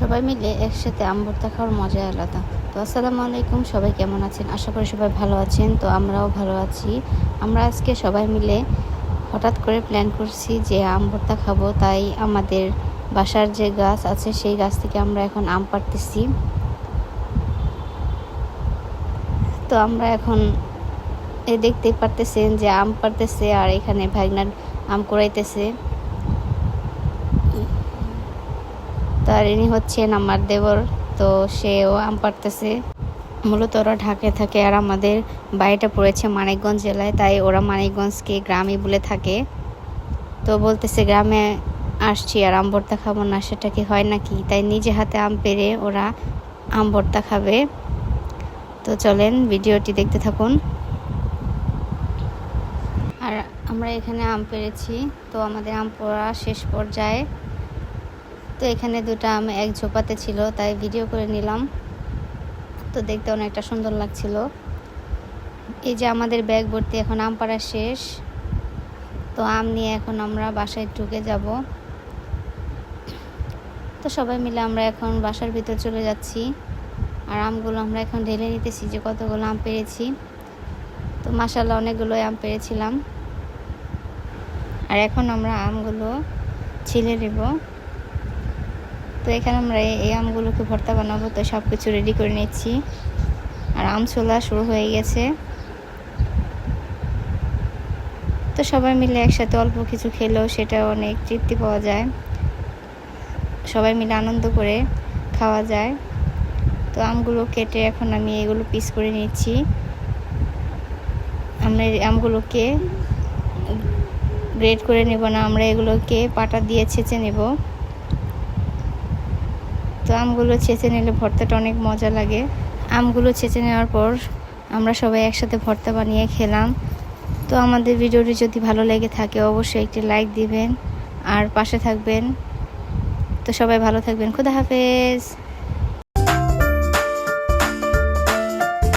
সবাই মিলে একসাথে আম ভর্তা খাওয়ার মজাই আলাদা। তো আসসালামু আলাইকুম, সবাই কেমন আছেন? আশা করি সবাই ভালো আছেন। তো আমরাও ভালো আছি। আমরা আজকে সবাই মিলে হঠাৎ করে প্ল্যান করছি যে আম ভর্তা খাব, তাই আমাদের বাসার যে গাছ আছে, সেই গাছ থেকে আমরা এখন আম পাড়তেছি। তো আমরা এখন এ দেখতেই পারতেছেন যে আম পারতেছে আর এখানে ভাগনার আম কুড়াইতেছে। তার ইনি হচ্ছেন আমার দেবর, তো সেও আম পারতেছে মূলত ওরা ঢাকায় থাকে আর আমাদের বাড়িটা পড়েছে মানিকগঞ্জ জেলায়, তাই ওরা মানিকগঞ্জকে গ্রামই বলে থাকে। তো বলতেছে, গ্রামে আসছি আর আম ভর্তা খাব না, সেটা কি হয় নাকি? তাই নিজে হাতে আম পেরে ওরা আম ভর্তা খাবে। তো চলেন ভিডিওটি দেখতে থাকুন। আর আমরা এখানে আম পেরেছি তো আমাদের আম পড়া শেষ পর্যায়ে তো এখানে দুটো আম, এক ঝোপাতে ছিল, তাই ভিডিও করে নিলাম। তো দেখতে অনেকটা সুন্দর লাগছিল। এই যে আমাদের ব্যাগ ভর্তি, এখন আম পাড়া শেষ। তো আম নিয়ে এখন আমরা বাসায় ঢুকে যাব। তো সবাই মিলে আমরা এখন বাসার ভিতর চলে যাচ্ছি। আর আমগুলো আমরা এখন ঢেলে নিতেছি যে কতগুলো আম পেরেছি। তো মাসাল্লাহ অনেকগুলো আম পেরেছিলাম। আর এখন আমরা আমগুলো ছিলে নেব। তো এখানে আমরা এই আমগুলোকে ভর্তা বানাবো। তো সব কিছু রেডি করে নিচ্ছি। আর আম ছোলা শুরু হয়ে গেছে। তো সবাই মিলে একসাথে অল্প কিছু খেলেও সেটা অনেক তৃপ্তি পাওয়া যায়। সবাই মিলে আনন্দ করে খাওয়া যায়। তো আমগুলো কেটে এখন আমি এগুলো পিস করে নিচ্ছি। আমরা আমগুলোকে গ্রেড করে নেব না। আমরা এগুলোকে পাটা দিয়ে ছেঁচে নেব। তো আমগুলো ছেঁচে নিলে ভর্তাটা অনেক মজা লাগে। আমগুলো ছেঁচে নেওয়ার পর আমরা সবাই একসাথে ভর্তা বানিয়ে খেলাম। তো আমাদের ভিডিওটি যদি ভালো লেগে থাকে অবশ্যই একটি লাইক দিবেন আর পাশে থাকবেন। তো সবাই ভালো থাকবেন। খুদা হাফেজ।